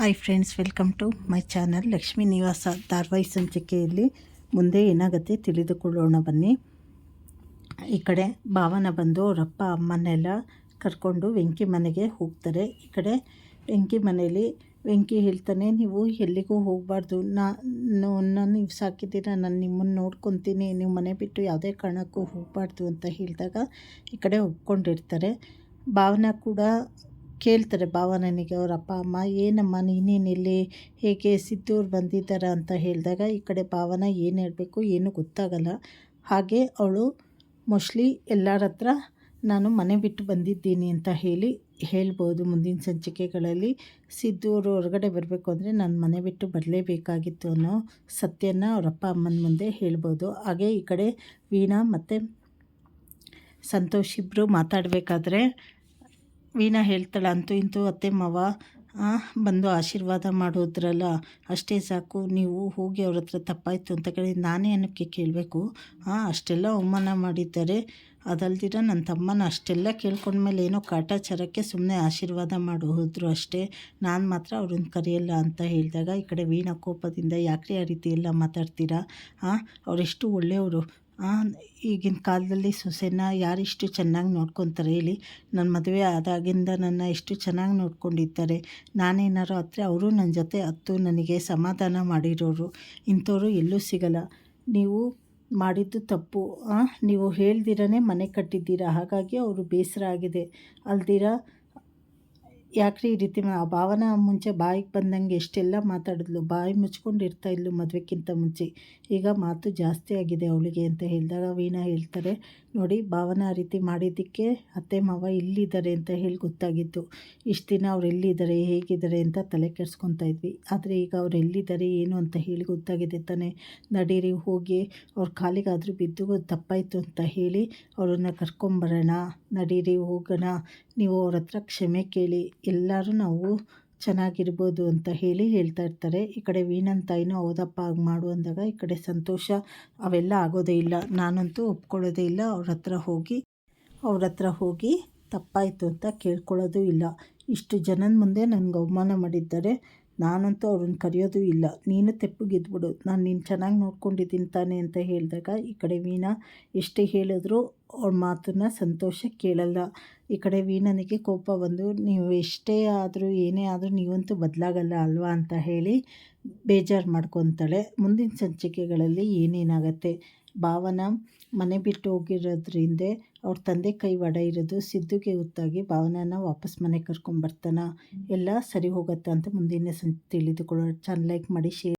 Hi friends welcome to my channel Lakshmi Nivasa ಧಾರವಾಹಿ ಸಂಚಿಕೆಯಲ್ಲಿ ಮುಂದೆ ಏನಾಗುತ್ತೆ ತಿಳಿದುಕೊಳ್ಳೋಣ ಬನ್ನಿ. ಈ ಕಡೆ ಭಾವನ ಬಂದು ಅವರಪ್ಪ, ಅಮ್ಮನ್ನೆಲ್ಲ ಕರ್ಕೊಂಡು ವೆಂಕಿ ಮನೆಗೆ ಹೋಗ್ತಾರೆ. ಈ ಕಡೆ ವೆಂಕಿ ಮನೆಯಲ್ಲಿ, ವೆಂಕಿ ಹೇಳ್ತಾನೆ, ನೀವು ಎಲ್ಲಿಗೂ ಹೋಗಬಾರ್ದು. ನಾನು ನೀವು ಸಾಕಿದ್ದೀರ, ನಾನು ನಿಮ್ಮನ್ನು ನೋಡ್ಕೊತೀನಿ. ನೀವು ಮನೆ ಬಿಟ್ಟು ಯಾವುದೇ ಕಾರಣಕ್ಕೂ ಹೋಗಬಾರ್ದು, ಅಂತ ಹೇಳಿದಾಗ ಈ ಕಡೆ ಒಪ್ಕೊಂಡಿರ್ತಾರೆ. ಭಾವನ ಕೂಡ ಕೇಳ್ತಾರೆ ಭಾವನನಿಗೆ ಅವ್ರ ಅಪ್ಪ, ಅಮ್ಮ, ಏನಮ್ಮ, ನೀನೇನಿಲ್ಲಿ? ಹೇಗೆ ಸಿದ್ದೂರು ಬಂದಿದ್ದಾರ? ಅಂತ ಹೇಳಿದಾಗ, ಈ ಕಡೆ ಭಾವನ ಏನು ಹೇಳಬೇಕು, ಏನೂ ಗೊತ್ತಾಗಲ್ಲ. ಹಾಗೆ ಅವಳು ಮೋಸ್ಟ್ಲಿ ಎಲ್ಲರ ಹತ್ರ ನಾನು ಮನೆ ಬಿಟ್ಟು ಬಂದಿದ್ದೀನಿ ಅಂತ ಹೇಳಿ ಹೇಳ್ಬೋದು ಮುಂದಿನ ಸಂಚಿಕೆಗಳಲ್ಲಿ. ಸಿದ್ದೂರು ಹೊರಗಡೆ ಬರಬೇಕು ಅಂದರೆ ನಾನು ಮನೆ ಬಿಟ್ಟು ಬರಲೇಬೇಕಾಗಿತ್ತು ಅನ್ನೋ ಸತ್ಯನ ಅವರಪ್ಪ ಅಮ್ಮನ ಮುಂದೆ ಹೇಳ್ಬೋದು. ಹಾಗೆ ಈ ಕಡೆ ವೀಣಾ ಮತ್ತು ಸಂತೋಷ್ ಇಬ್ಬರು ಮಾತಾಡಬೇಕಾದ್ರೆ ವೀಣಾ ಹೇಳ್ತಾಳೆ, ಅಂತೂ ಇಂತೂ ಅತ್ತೆ, ಮಾವ ಬಂದು ಆಶೀರ್ವಾದ ಮಾಡೋದ್ರಲ್ಲ, ಅಷ್ಟೇ ಸಾಕು, ನೀವು ಹೋಗಿ ಅವ್ರ ಹತ್ರ ತಪ್ಪಾಯಿತು ಅಂತ ಕೇಳಿ ನಾನೇ ಏನಕ್ಕೆ ಕೇಳಬೇಕು. ಅಷ್ಟೆಲ್ಲ ಅವಮಾನ ಮಾಡಿದ್ದಾರೆ. ಅದಲ್ದಿರ ನನ್ನ ತಮ್ಮನ ಅಷ್ಟೆಲ್ಲ ಕೇಳ್ಕೊಂಡ್ಮೇಲೆ ಏನೋ ಕಾಟಾಚಾರಕ್ಕೆ ಸುಮ್ಮನೆ ಆಶೀರ್ವಾದ ಮಾಡೋದ್ರು ಅಷ್ಟೇ. ನಾನು ಮಾತ್ರ ಅವ್ರನ್ನ ಕರೆಯಲ್ಲ ಅಂತ ಹೇಳಿದಾಗ, ಈ ಕಡೆ ವೀಣಾ ಕೋಪದಿಂದ ಯಾಕೆ ಆ ರೀತಿ ಎಲ್ಲ ಮಾತಾಡ್ತೀರಾ? ಹಾಂ ಅವರೆಷ್ಟು ಒಳ್ಳೆಯವರು. ಈಗಿನ ಕಾಲದಲ್ಲಿ ಸೊಸೆನ ಯಾರಿಷ್ಟು ಚೆನ್ನಾಗಿ ನೋಡ್ಕೊತಾರೆ ಹೇಳಿ. ನನ್ನ ಮದುವೆ ಆದಾಗಿಂದ ನನ್ನ ಎಷ್ಟು ಚೆನ್ನಾಗಿ ನೋಡ್ಕೊಂಡಿದ್ದಾರೆ ನಾನೇನಾರು ಹತ್ರ ಅವರು ನನ್ನ ಜೊತೆ ಹತ್ತು ನನಗೆ ಸಮಾಧಾನ ಮಾಡಿರೋರು. ಇಂಥವ್ರು ಎಲ್ಲೂ ಸಿಗಲ್ಲ. ನೀವು ಮಾಡಿದ್ದು ತಪ್ಪು. ನೀವು ಹೇಳ್ದಿರನೇ ಮನೆ ಕಟ್ಟಿದ್ದೀರಾ. ಹಾಗಾಗಿ ಅವರು ಬೇಸರ ಆಗಿದೆ. ಅಲ್ದಿರ ಯಾಕ್ರಿ ಈ ರೀತಿ ಆ ಭಾವನ ಮುಂಚೆ ಬಾಯಿಗೆ ಬಂದಂಗೆ ಎಷ್ಟೆಲ್ಲ ಮಾತಾಡಿದ್ಲು, ಬಾಯಿ ಮುಚ್ಕೊಂಡು ಇರ್ತಾ ಇದ್ಲು ಮದುವೆಕ್ಕಿಂತ ಮುಂಚೆ. ಈಗ ಮಾತು ಜಾಸ್ತಿ ಆಗಿದೆ ಅವಳಿಗೆ ಅಂತ ಹೇಳಿದಾಗ ವೀಣಾ ಹೇಳ್ತಾರೆ, ನೋಡಿ, ಭಾವನ ಆ ರೀತಿ ಮಾಡಿದ್ದಕ್ಕೆ ಅತ್ತೆ, ಮಾವ ಇಲ್ಲಿದ್ದಾರೆ ಅಂತ ಹೇಳಿ ಗೊತ್ತಾಗಿತ್ತು. ಇಷ್ಟು ದಿನ ಅವ್ರು ಎಲ್ಲಿದ್ದಾರೆ, ಹೇಗಿದ್ದಾರೆ ಅಂತ ತಲೆ ಕೆಡ್ಸ್ಕೊತಾ ಇದ್ವಿ. ಆದರೆ ಈಗ ಅವ್ರು ಎಲ್ಲಿದ್ದಾರೆ, ಏನು ಅಂತ ಹೇಳಿ ಗೊತ್ತಾಗಿದೆ ತಾನೆ. ನಡೀರಿ, ಹೋಗಿ. ಅವ್ರ ಕಾಲಿಗಾದರೂ ಬಿದ್ದು ತಪ್ಪಾಯಿತು ಅಂತ ಹೇಳಿ ಅವ್ರನ್ನ ಕರ್ಕೊಂಬರೋಣ. ನಡೀರಿ, ಹೋಗೋಣ. ನೀವು ಅವ್ರ ಹತ್ರ ಕ್ಷಮೆ ಕೇಳಿ, ಎಲ್ಲರೂ ನಾವು ಚೆನ್ನಾಗಿರ್ಬೋದು ಅಂತ ಹೇಳಿ ಹೇಳ್ತಾ ಇರ್ತಾರೆ. ಈ ಕಡೆ ವೀಣನ್ ತಾಯಿನೂ ಹೌದಪ್ಪ ಆಗ ಮಾಡು ಅಂದಾಗ ಈ ಕಡೆ ಸಂತೋಷ ಅವೆಲ್ಲ ಆಗೋದೇ ಇಲ್ಲ. ನಾನಂತೂ ಒಪ್ಕೊಳ್ಳೋದೇ ಇಲ್ಲ. ಅವ್ರ ಹತ್ರ ಹೋಗಿ, ಅವ್ರ ಹತ್ರ ಹೋಗಿ ತಪ್ಪಾಯಿತು ಅಂತ ಕೇಳ್ಕೊಳ್ಳೋದು ಇಲ್ಲ. ಇಷ್ಟು ಜನನ ಮುಂದೆ ನನಗೆ ಅವಮಾನ ಮಾಡಿದ್ದಾರೆ. ನಾನಂತೂ ಅವ್ರನ್ನ ಕರೆಯೋದು ಇಲ್ಲ. ನೀನು ತೆಪ್ಪಗಿದ್ಬಿಡು ನಾನು ನೀನು ಚೆನ್ನಾಗಿ ನೋಡ್ಕೊಂಡಿದ್ದೀನಿ ತಾನೆ ಅಂತ ಹೇಳಿದಾಗ ಈ ಕಡೆ ವೀಣಾ ಎಷ್ಟೇ ಹೇಳಿದ್ರು ಅವ್ರ ಮಾತನ್ನ ಸಂತೋಷ ಕೇಳಲ್ಲ. ಈ ಕಡೆ ವೀಣನಿಗೆ ಕೋಪ ಬಂದು, ನೀವು ಎಷ್ಟೇ ಆದರೂ, ಏನೇ ಆದರೂ ನೀವಂತೂ ಬದಲಾಗಲ್ಲ ಅಲ್ವಾ? ಅಂತ ಹೇಳಿ ಬೇಜಾರು ಮಾಡ್ಕೊತಾಳೆ. ಮುಂದಿನ ಸಂಚಿಕೆಗಳಲ್ಲಿ ಏನೇನಾಗತ್ತೆ? ಭಾವನ ಮನೆ ಬಿಟ್ಟು ಹೋಗಿರೋದ್ರಿಂದ ಅವ್ರ ತಂದೆ ಕೈ ವಡ ಇರೋದು ಸಿದ್ದುಗೆ ಗೊತ್ತಾಗಿ ಭಾವನನ ವಾಪಸ್ ಮನೆ ಕರ್ಕೊಂಡ್ಬರ್ತಾನ ಎಲ್ಲ ಸರಿ ಹೋಗುತ್ತೆ ಅಂತ ಮುಂದಿನ ಸಂ ತಿಳಿದುಕೊಳ್ಳೋ ಚಾನಲ್ ಲೈಕ್ ಮಾಡಿ ಶೇರ್